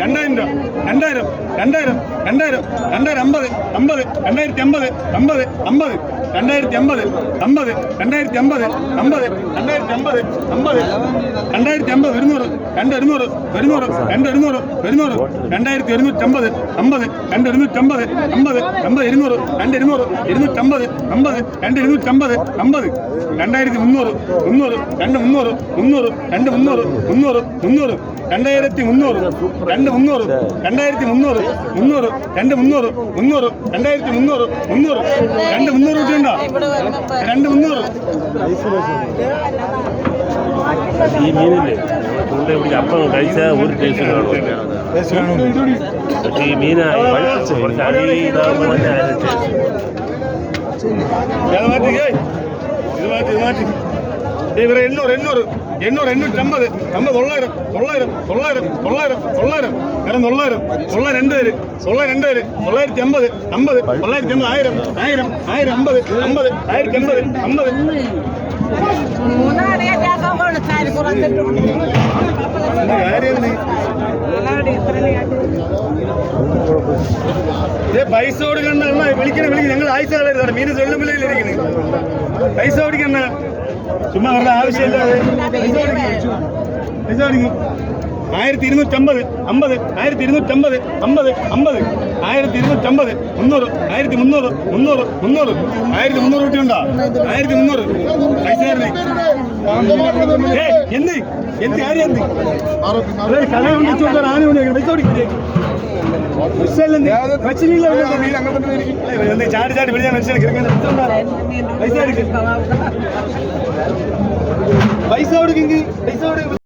രണ്ടായിരം രൂപ. രണ്ടായിരം രണ്ടായിരം രണ്ടായിരം രണ്ടായിരം അമ്പത് അമ്പത് രണ്ടായിരത്തി അമ്പത് അമ്പത് അമ്പത്. രണ്ടായിരത്തി അമ്പത് അമ്പത് രണ്ടായിരത്തി അമ്പത് അമ്പത് രണ്ടായിരത്തി അമ്പത് അമ്പത് രണ്ടായിരത്തി അമ്പത് ഒരുന്നൂറ് രണ്ട് ഒരുന്നൂറ് ഒരുന്നൂറ് രണ്ട് ഒരുന്നൂറ് ഒരുന്നൂറ് രണ്ടായിരത്തി ഒരുന്നൂറ്റമ്പത് അമ്പത് രണ്ട് ഒരുന്നൂറ്റമ്പത് അമ്പത് അമ്പത് ഇരുന്നൂറ് രണ്ട് ഇരുന്നൂറ് ഇരുന്നൂറ്റമ്പത് അമ്പത് രണ്ട് ഇരുന്നൂറ്റമ്പത് അമ്പത് രണ്ടായിരത്തി മുന്നൂറ് മുന്നൂറ് രണ്ട് മുന്നൂറ് മുന്നൂറ് രണ്ട് മുന്നൂറ് മുന്നൂറ് മുന്നൂറ് രണ്ടായിരത്തി മുന്നൂറ് രണ്ട് മുന്നൂറ് രണ്ടായിരത്തി മുന്നൂറ് മുന്നൂറ് രണ്ട് മുന്നൂറ് മുന്നൂറ് രണ്ടായിരത്തി മുന്നൂറ് മുന്നൂറ് രണ്ട് മുന്നൂറ് രൂപയുണ്ടോ രണ്ട് മുന്നൂറ്. ഈ മീനില്ലേ? ചൂണ്ട പിടിച്ച് അപ്പം കഴിച്ചാൽ ഒരു ടേസ്റ്റ് പക്ഷേ ഈ മീനായി കുറച്ച് അടിയിലാകുമ്പോൾ തന്നെ അതിന്റെ ടേസ്റ്റ് ഇത് മാറ്റി. ഇത് മാറ്റി. ഇവരെ എണ്ണൂറ് എണ്ണൂറ് എണ്ണൂറ് എണ്ണൂറ്റമ്പത് അമ്പത് തൊള്ളായിരം തൊള്ളായിരം തൊള്ളായിരം തൊള്ളായിരം തൊള്ളായിരം വേറെ തൊള്ളായിരം തൊള്ളായിരം രണ്ട് പേര് തൊള്ളായിരം രണ്ട് പേര് തൊള്ളായിരത്തി അമ്പത് അമ്പത് തൊള്ളായിരത്തി അമ്പത് ആയിരം ആയിരം ആയിരം അമ്പത് അമ്പത് ആയിരത്തി അമ്പത് അമ്പത്? ഇത് പൈസ കൊടുക്കണ്ട വിളിക്കണ വിളിക്കണം ഞങ്ങൾ ആഴ്ച കളരുതാണ് മീൻ സ്വല്ലമില്ലിരിക്കുന്നത് പൈസ കൊടുക്കണ്ട. ചുമ്മാ അവരുടെ ആവശ്യമില്ലാതെ. ആയിരത്തി ഇരുന്നൂറ്റമ്പത് അമ്പത് ആയിരത്തി ഇരുന്നൂറ്റമ്പത് അമ്പത് അമ്പത് ആയിരത്തി ഇരുന്നൂറ്റമ്പത് മുന്നൂറ് ആയിരത്തി മുന്നൂറ് മുന്നൂറ് മുന്നൂറ് ആയിരത്തി മുന്നൂറ് കുട്ടിയുണ്ടോ ആയിരത്തി മുന്നൂറ് പൈസ എന്ത് എന്ത് കാര്യം എന്ത് ആന പൈസ കൊടുക്കില്ലേ ചാടി ചാടി വിളിച്ചാൽ മനുഷ്യനെ പൈസ എടുക്ക് പൈസ കൊടുക്കെങ്കിൽ പൈസ കൊടുക്ക്